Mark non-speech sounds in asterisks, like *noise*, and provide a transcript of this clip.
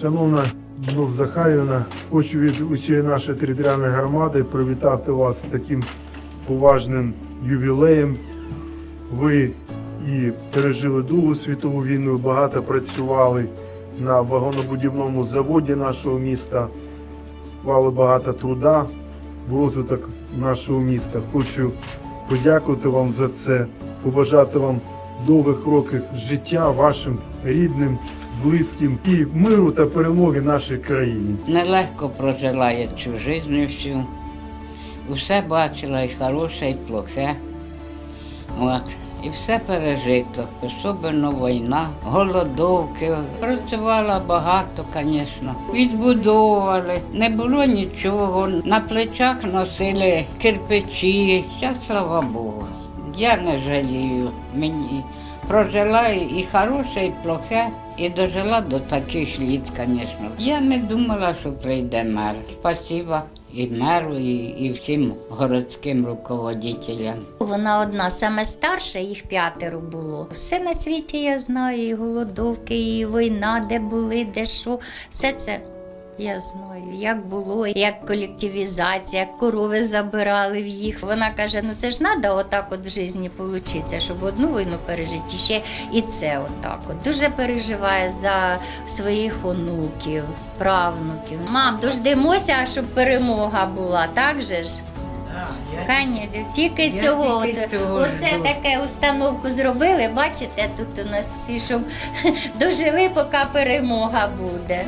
Шановна Любов Захарівна, хочу від усієї нашої територіальної громади привітати вас з таким поважним ювілеєм. Ви і пережили Другу світову війну, багато працювали на вагонобудівному заводі нашого міста, вклали багато труда в розвиток нашого міста. Хочу подякувати вам за це, побажати вам довгих років життя вашим рідним, близьким і миру та перемоги нашій країні. Нелегко прожила я цю життя всю. Усе бачила і хороше, і плохе. От. І все пережито, особливо війна, голодовки. Працювала багато, звісно. Відбудовували, не було нічого. На плечах носили кирпичі. Зараз, слава Богу. Я не жалію. Мені прожила і хороше, і плохе, і дожила до таких літ, звісно. Я не думала, що прийде мер. Спасибо і меру, і, і всім городським руководителям. Вона одна, саме старша, їх п'ятеро було. Все на світі я знаю, і голодовки, і війна, де були, де що. Все це я знаю, як було, як колективізація, як корови забирали в їх. Вона каже: ну це ж треба отак от в житті получитися, щоб одну війну пережити, і ще і це отак. От. Дуже переживає за своїх онуків, правнуків. Мам, дождемося, щоб перемога була, так же ж? Конечно, тільки Я цього. тільки от, оце таке установку зробили. Бачите, тут у нас всі, щоб *laughs* дожили, поки перемога буде.